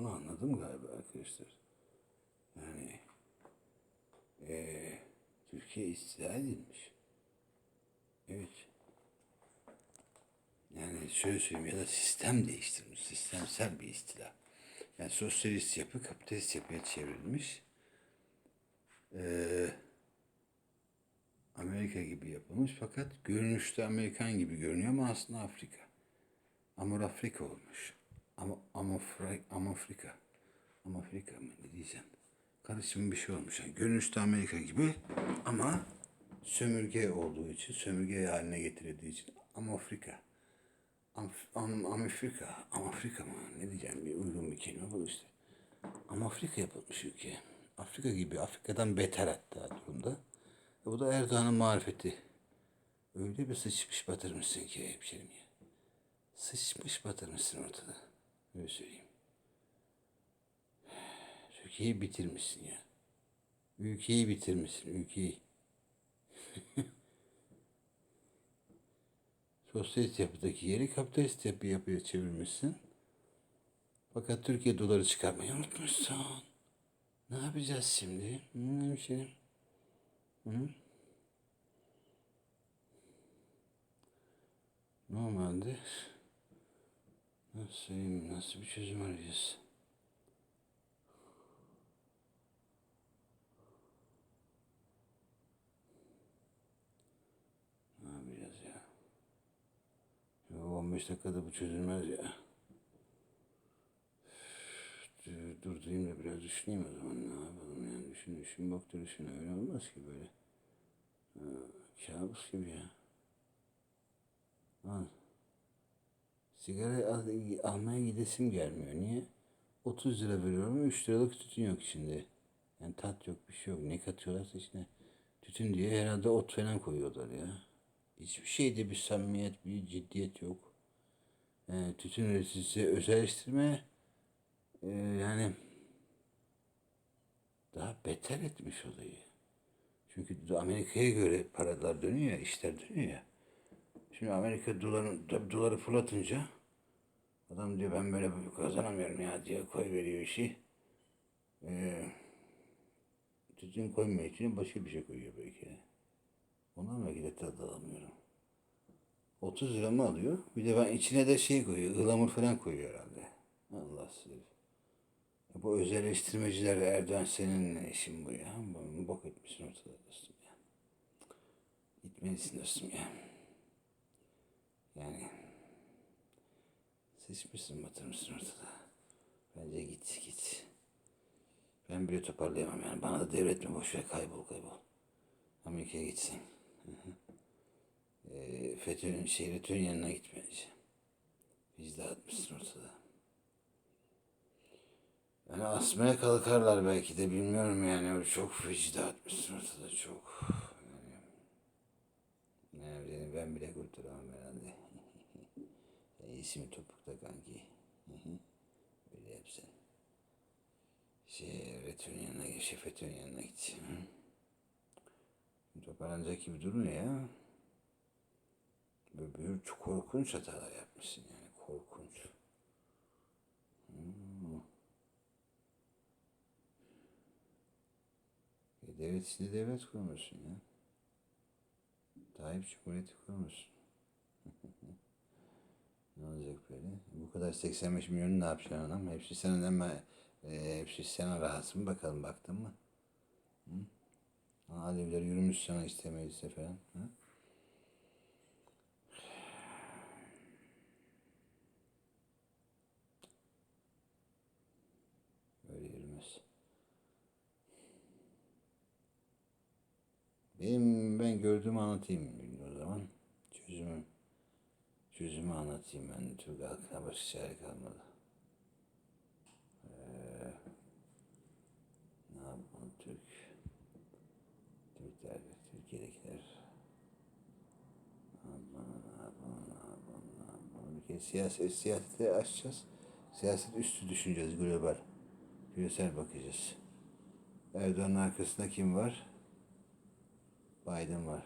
Onu anladım galiba arkadaşlar. Yani eee, Türkiye istila edilmiş. Evet. Yani şöyle söyleyeyim ya da sistem değiştirmiş. Sistemsel bir istila. Yani sosyalist yapı kapitalist yapıya çevrilmiş. Eee Amerika gibi yapılmış fakat görünüşte Amerikan gibi görünüyor ama aslında Afrika. Amur Afrika olmuş. Ama Amafra, Amafrika. Amafrika mı ne diyeceğim? Karışım bir şey olmuş. Yani görünüşte Amerika gibi ama sömürge olduğu için, sömürge haline getirildiği için Amafrika. Am, am, Amafrika, Amafrika mı? Ne diyeceğim? Bir uygun bir kelime bul işte. Amafrika yapılmış ülke. Afrika gibi, Afrika'dan beter hatta durumda. E bu da Erdoğan'ın marifeti. Öyle bir sıçmış batırmışsın ki hemşerim ya. Sıçmış batırmışsın ortada. Öyle söyleyeyim. Türkiye'yi bitirmişsin ya. Ülkeyi bitirmişsin, ülkeyi. Sosyalist yapıdaki yeri kapitalist yapı yapıya çevirmişsin. Fakat Türkiye doları çıkarmayı unutmuşsun. Ne yapacağız şimdi? Hı, hemşerim. Hı? Normalde nasıl nasıl bir çözüm arayacağız? Ne yapacağız ya? Ya 15 dakikada bu çözülmez ya. Dur, dur duyayım da biraz düşüneyim o zaman ne yapalım yani düşün düşün bak düşün öyle olmaz ki böyle. Ha, kabus gibi ya. Al. Sigara al, almaya gidesim gelmiyor. Niye? 30 lira veriyorum 3 liralık tütün yok içinde. Yani tat yok bir şey yok. Ne katıyorlarsa içine tütün diye herhalde ot falan koyuyorlar ya. Hiçbir şeyde bir samimiyet, bir ciddiyet yok. Yani tütün üreticisi özelleştirme e, yani daha beter etmiş olayı. Çünkü Amerika'ya göre paralar dönüyor işler dönüyor ya. Şimdi Amerika doların, tabii doları fırlatınca adam diyor ben böyle kazanamıyorum ya diye koy veriyor işi. Ee, tütün koymuyor için başka bir şey koyuyor belki. Ondan belki de tad alamıyorum. 30 lira mı alıyor? Bir de ben içine de şey koyuyor, ıhlamur falan koyuyor herhalde. Allah sizi. Bu özelleştirmeciler Erdoğan senin işin bu ya? Bu bok etmişsin ortada dostum ya. Gitmelisin dostum ya. Yani seçmişsin batırmışsın ortada. Bence git git. Ben bile toparlayamam yani. Bana da devretme boş ver kaybol kaybol. Amerika'ya gitsin. Hı. Ee, FETÖ'nün FETÖ'nün yanına gitmeyeceğim. Biz dağıtmışsın ortada. Yani asmaya kalkarlar belki de bilmiyorum yani. Çok feci dağıtmışsın ortada çok. Yani, yani ben bile kurtulamam herhalde. İsmi topukta kanki. Öyle yapsın. Şey, FETÖ'nün yanına git, FETÖ'nün yanına git. Hı? Toparlanacak gibi durmuyor ya. Böyle büyük korkunç hatalar yapmışsın yani korkunç. Hmm. E, devlet içinde devlet kurmuşsun ya. Tayyip Cumhuriyeti kurmuşsun. ne olacak böyle? Bu kadar 85 milyonu ne yapacaksın adam? Hepsi senden mi? E, hepsi sana rahatsız mı? Bakalım baktın mı? Hı? Alevler yürümüş sana istemeyse falan. Hı? Öyle yürümez. Benim ben gördüğümü anlatayım o zaman. Çözümü çözümü anlatayım ben. Türk halkına başka çare kalmadı. Ee, ne yapmalı Türk? Türkler, Türkiye'dekiler ne yapmalı, ne yapmalı? Bir kere siyaset, siyaseti açacağız. Siyaset üstü düşüneceğiz, global. Küresel bakacağız. Erdoğan'ın arkasında kim var? Biden var.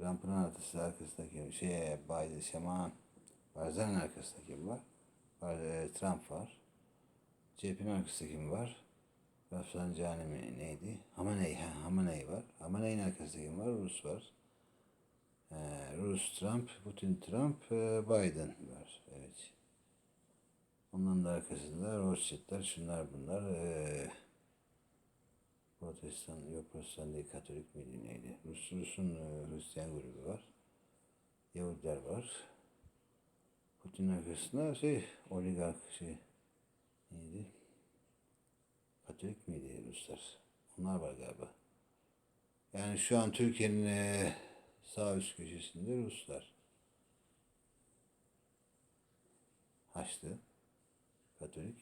Trump'ın arkasında arkasında kim? Şey, Biden, Şaman. Barzan'ın arkasında kim var? e, Trump var. CHP'nin arkasında kim var? Rafsanjani mi neydi? Hamaney, ha, Hamaney var. Hamaney'in arkasında kim var? Rus var. Ee, Rus Trump, Putin Trump, e, Biden var. Evet. Onların da arkasında Rothschild'ler, şunlar bunlar. E, Protestan, yok Protestan değil, Katolik miydi neydi? Rus, Rus'un e, Hristiyan grubu var. Yahudiler var. Putin arkasında şey, oligark şey, neydi? Katolik miydi Ruslar? Onlar var galiba. Yani şu an Türkiye'nin eee, sağ üst köşesinde Ruslar. Haçlı, Katolik.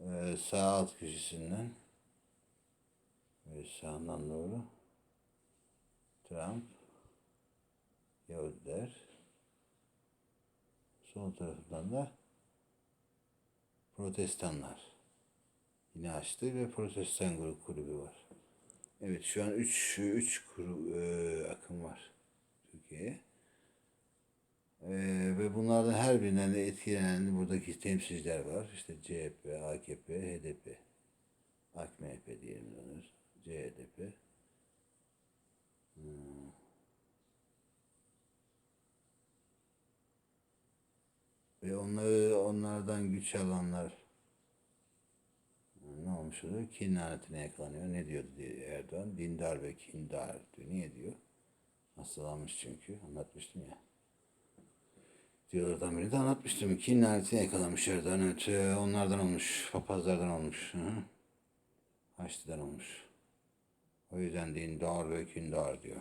Eee, sağ alt köşesinden ve sağından doğru Trump, Yahudiler. Sol tarafından da Protestanlar. Yine açtı ve Protestan grup kulübü var. Evet şu an 3 3 akım var Türkiye'ye. E, ve bunlardan her birinden de etkilenen buradaki temsilciler var. İşte CHP, AKP, HDP, AKMHP diyelim onu. CHP. Hmm. Ve onları onlardan güç alanlar ne olmuş oluyor? Kin lanetine yakalanıyor. Ne diyordu Erdoğan? Dindar ve kindar diyor. Niye diyor? Hastalanmış çünkü. Anlatmıştım ya. Diyorlardan biri de anlatmıştım. Kin lanetine yakalanmış Erdoğan. Evet, e, onlardan olmuş. Papazlardan olmuş. Hı? Haçlı'dan olmuş. O yüzden dindar ve kindar diyor.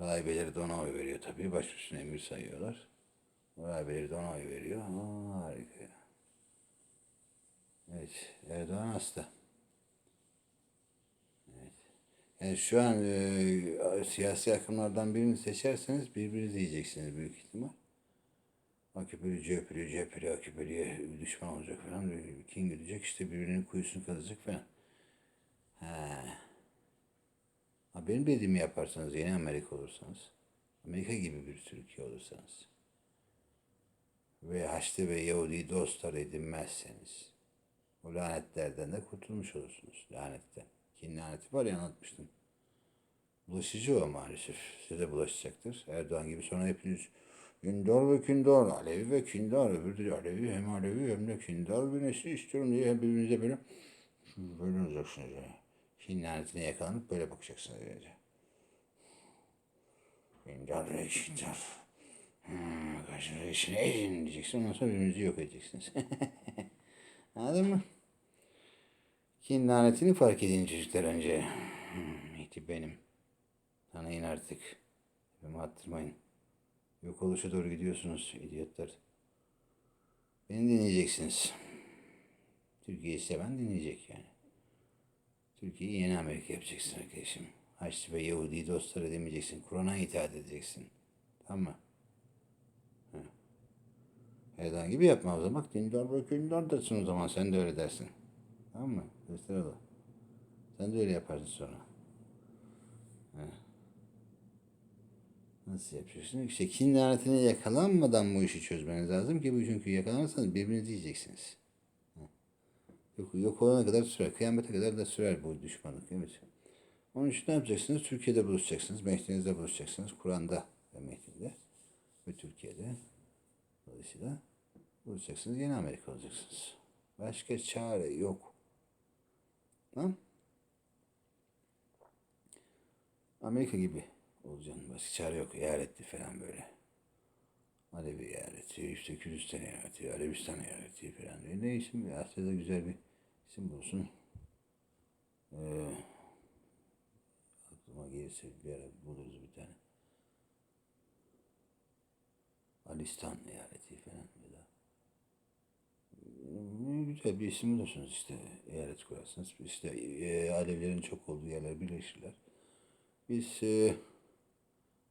Rahibeleri de ona oy veriyor tabii. Baş üstüne emir sayıyorlar. Rahibeleri de ona oy veriyor. Aa, harika. Evet, Erdoğan hasta. Evet. Yani şu an e, siyasi akımlardan birini seçerseniz birbirinizi yiyeceksiniz büyük ihtimal. AKP'li, CHP'li, CHP'li, AKP'liye düşman olacak falan. Kim gidecek işte birbirinin kuyusunu kazacak falan. Ha. Ha. Benim dediğimi yaparsanız yeni Amerika olursanız, Amerika gibi bir Türkiye olursanız ve Haçlı ve Yahudi dostlar edinmezseniz o lanetlerden de kurtulmuş olursunuz. Lanetten. Kin laneti var ya anlatmıştım. Bulaşıcı o maalesef. Size de bulaşacaktır. Erdoğan gibi sonra hepiniz Kindar ve kindar, Alevi ve kindar, öbürü de Alevi hem Alevi hem de kindar bir nesli istiyorum diye birbirinize böyle böyle olacaksınız yani. Kin lanetine yakalanıp böyle bakacaksınız öylece. Kindar ve kindar. Hmm, karşınıza işine edin diyeceksin. Ondan sonra birbirinizi yok edeceksiniz. Anladın mı? Kin fark edin çocuklar önce. Hmm, benim. Tanıyın artık. Tepemi attırmayın. Yok oluşa doğru gidiyorsunuz idiotlar. Beni dinleyeceksiniz. Türkiye'yi seven dinleyecek yani. Türkiye'yi yeni Amerika yapacaksın arkadaşım. Haçlı ve Yahudi dostlar edemeyeceksin. Kur'an'a itaat edeceksin. Tamam mı? Erdoğan gibi yapma o zaman. Dindar ve kündar dersin o zaman. Sen de öyle dersin. Tamam mı? Gösterelim. Sen de öyle yaparsın sonra. Ha. Nasıl yapacaksın? İşte kin lanetine yakalanmadan bu işi çözmeniz lazım ki bu çünkü yakalanırsanız birbirinizi yiyeceksiniz. Yok, yok olana kadar sürer. Kıyamete kadar da sürer bu düşmanlık. Evet. Onun için ne yapacaksınız? Türkiye'de buluşacaksınız. Mehdi'nizde buluşacaksınız. Kur'an'da ve Mehdi'de ve Türkiye'de. Dolayısıyla buluşacaksınız. Yeni Amerika olacaksınız. Başka çare yok. Tamam Amerika gibi olacaksın. Başka çare yok. Eyaletli falan böyle. Alevi eyaleti, işte Kürdistan eyaleti, Arabistan eyaleti falan diye. Ne isim? Asya'da güzel bir isim bulsun. Ee, aklıma gelirse bir ara buluruz bir tane. Alistan eyaleti falan ya da. Hmm, Güzel bir isim bulursunuz işte. Eyalet kurarsınız. İşte e, Alevilerin çok olduğu yerler birleşirler. Biz e,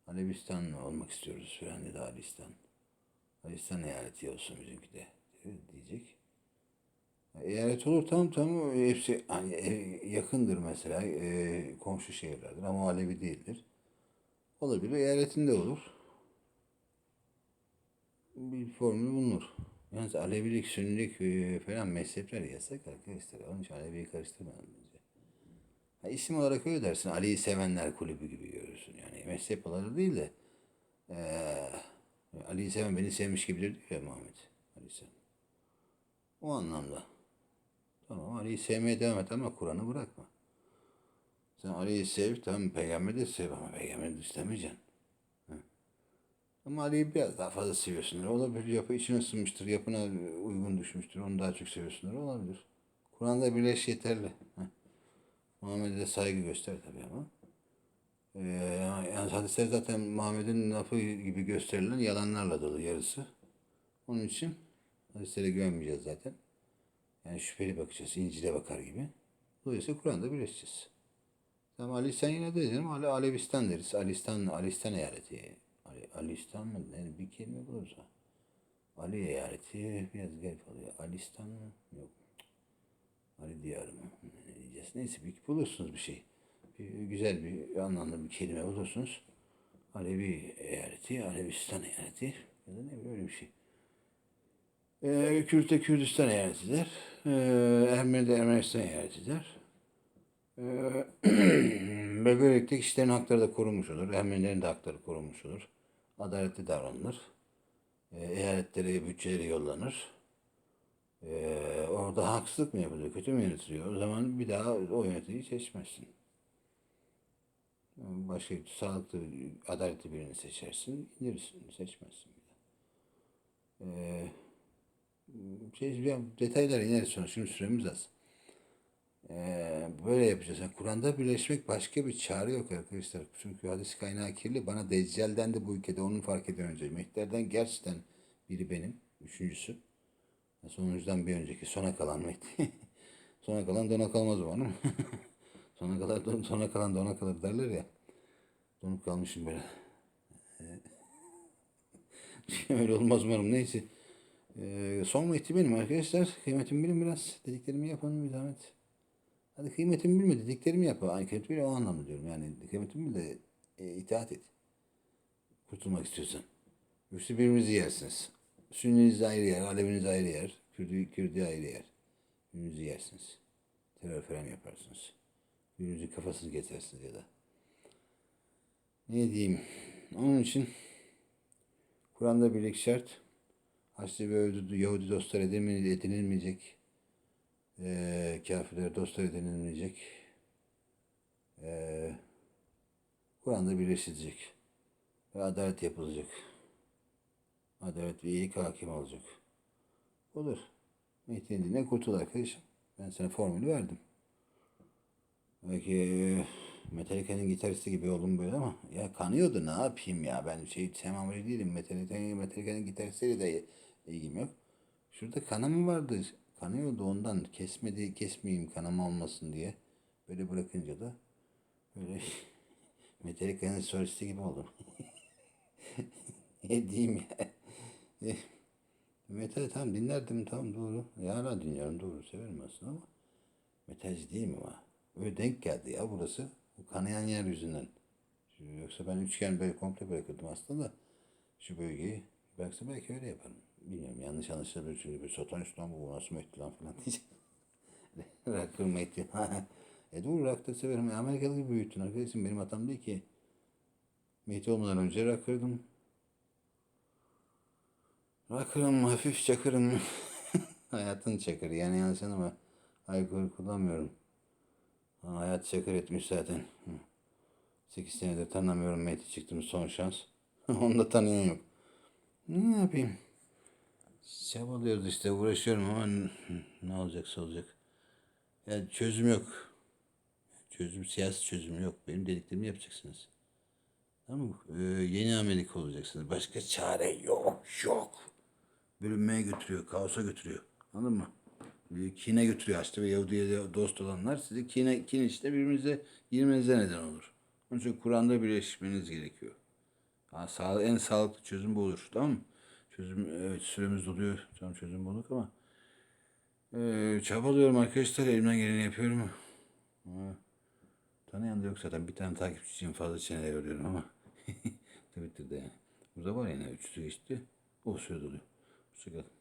Alevistan olmak istiyoruz falan dedi Alistan. Alistan eyaleti olsun bizimki de diyecek. Eyalet olur tamam tamam hepsi hani e, yakındır mesela e, komşu şehirlerdir ama Alevi değildir. Olabilir eyaletinde olur. Bir formül bulunur. Yalnız Alevilik, Sünnilik e, falan mezhepler yasak arkadaşlar. Onun için Alevi'yi karıştırmayalım bence. Ha, isim olarak öyle dersin. Ali'yi sevenler kulübü gibi görürsün. Yani mezhep olarak değil de eee Ali'yi seven beni sevmiş gibidir diyor ya Muhammed Aleyhisselam. O anlamda. Tamam Ali'yi sevmeye devam et ama Kur'an'ı bırakma. Sen Ali'yi sev, tamam peygamberi de sev ama peygamberi dışlamayacaksın. Ama Ali'yi biraz daha fazla seviyorsundur. Olabilir yapı içine ısınmıştır, yapına uygun düşmüştür, onu daha çok seviyorsundur. Olabilir. Kur'an'da birleş yeterli. Ha. Muhammed'e de saygı göster tabii ama. Ee, yani hadisler zaten Muhammed'in lafı gibi gösterilen yalanlarla dolu yarısı. Onun için hadislere güvenmeyeceğiz zaten. Yani şüpheli bakacağız. İncil'e bakar gibi. Dolayısıyla Kur'an'da birleşeceğiz. Tamam Ali sen yine de dedim Ali Alevistan deriz. Alistan, Alistan eyaleti. Ali, Alistan mı? Yani bir kelime buluruz ha. Ali eyaleti biraz garip oluyor. Alistan mı? Yok. Ali diyarı mı? Ne diyeceğiz? Neyse bir bulursunuz bir şey. Bir, güzel bir anlamlı bir kelime bulursunuz. Alevi eyaleti, Alevistan eyaleti ya da ne bileyim öyle bir şey. Ee, Kürt'te Kürdistan eyaleti der. Ee, Ermeni de Ermenistan eyaleti der. Ee, ve böylelikle kişilerin hakları da korunmuş olur. Ermenilerin de hakları korunmuş olur. Adaletli davranılır. Ee, eyaletlere bütçeleri yollanır. Ee, orada haksızlık mı yapılıyor, kötü mü yönetiliyor? O zaman bir daha o yöneticiyi seçmezsin. Başka sağlıklı, adaletli birini seçersin, indirirsin, seçmezsin bir daha. Şey, detaylara ineriz sonra, şimdi süremiz az. Ee, böyle yapacağız. Yani Kur'an'da birleşmek başka bir çare yok arkadaşlar. Çünkü hadis kaynağı kirli. Bana Deccal'den de bu ülkede onun fark eden önce. Mehter'den gerçekten biri benim. Üçüncüsü. Sonuncudan bir önceki. Sona kalan Mehdi. sona kalan dona kalmaz o sona, kalan, don, sona kalan dona kalır derler ya. Donup kalmışım böyle. Öyle olmaz umarım. Neyse. Ee, son Mehdi benim arkadaşlar. Kıymetimi bilin biraz. Dediklerimi yapın bir zahmet. Hadi kıymetimi bilme dediklerimi yap. Hani kıymetimi bil o anlamda diyorum. Yani kıymetimi bil de e, itaat et. Kurtulmak istiyorsan. Yoksa birbirinizi yersiniz. Sünniniz ayrı yer, Aleviniz ayrı yer, Kürdü, Kürdü ayrı yer. Birbirinizi yersiniz. Terör falan yaparsınız. Birbirinizin kafasını kesersiniz ya da. Ne diyeyim? Onun için Kur'an'da birlik şart. Haçlı ve Yahudi, Yahudi dostlar edinilmeyecek. Ee, kafirler dostlar edinilmeyecek. Ee, Kur'an'da birleşilecek. Ve adalet yapılacak. Adalet ve iyilik hakim olacak. Olur. Mehdi'nin dinle kurtul arkadaşım. Ben sana formülü verdim. Belki e, Metallica'nın gitaristi gibi oldum böyle ama ya kanıyordu ne yapayım ya ben şey semamri değilim Metallica'nın Metallica'nın gitaristiyle de ilgim yok. Şurada kanama vardı. Kanıyordu ondan kesmedi kesmeyeyim kanama olmasın diye. Böyle bırakınca da böyle Metallica'nın solisti gibi oldum. ne diyeyim ya. Metal tamam dinlerdim tamam doğru. Ya hala dinliyorum doğru severim aslında ama metalci değilim ama. Öyle denk geldi ya burası. Bu kanayan yer yüzünden. Yoksa ben üçgen böyle komple bırakırdım aslında da şu bölgeyi bıraksa belki öyle yaparım. Bilmiyorum yanlış anlaşılabilir çünkü bir satanist lan bu nasıl Mehdi lan falan diyecek. Rocker Mehdi. e doğru da severim. Amerikalı gibi büyüttün arkadaşım benim hatam değil ki. Mehdi olmadan önce rocker'dım. Rakırım, hafif çakırım. Hayatın çakır. Yani yanlış ama alkol kullanmıyorum. Ha, hayat çakır etmiş zaten. Hı. 8 senedir tanımıyorum. Mehdi çıktım son şans. Onu da tanıyan yok. Ne yapayım? Çabalıyoruz işte uğraşıyorum ama ne olacaksa olacak. Ya çözüm yok. Çözüm, siyasi çözüm yok. Benim dediklerimi yapacaksınız. Tamam mı? Ee, yeni Amerika olacaksınız. Başka çare yok, yok. Bölünmeye götürüyor, kaosa götürüyor. Anladın mı? Kine götürüyor Haçlı ve Yahudi'ye dost olanlar. Sizi kine, kin işte birbirinize girmenize neden olur. Onun için Kur'an'da birleşmeniz gerekiyor. Sağ, en sağlıklı çözüm bu olur. Tamam mı? Çözüm, evet süremiz doluyor. Tamam çözüm bulduk ama. Ee, çabalıyorum arkadaşlar. Elimden geleni yapıyorum. Tanıyan da yok zaten. Bir tane takipçi fazla çene görüyorum ama. Twitter'da yani. Burada var yani. Üçlü geçti. O süre doluyor. Hoşçakalın.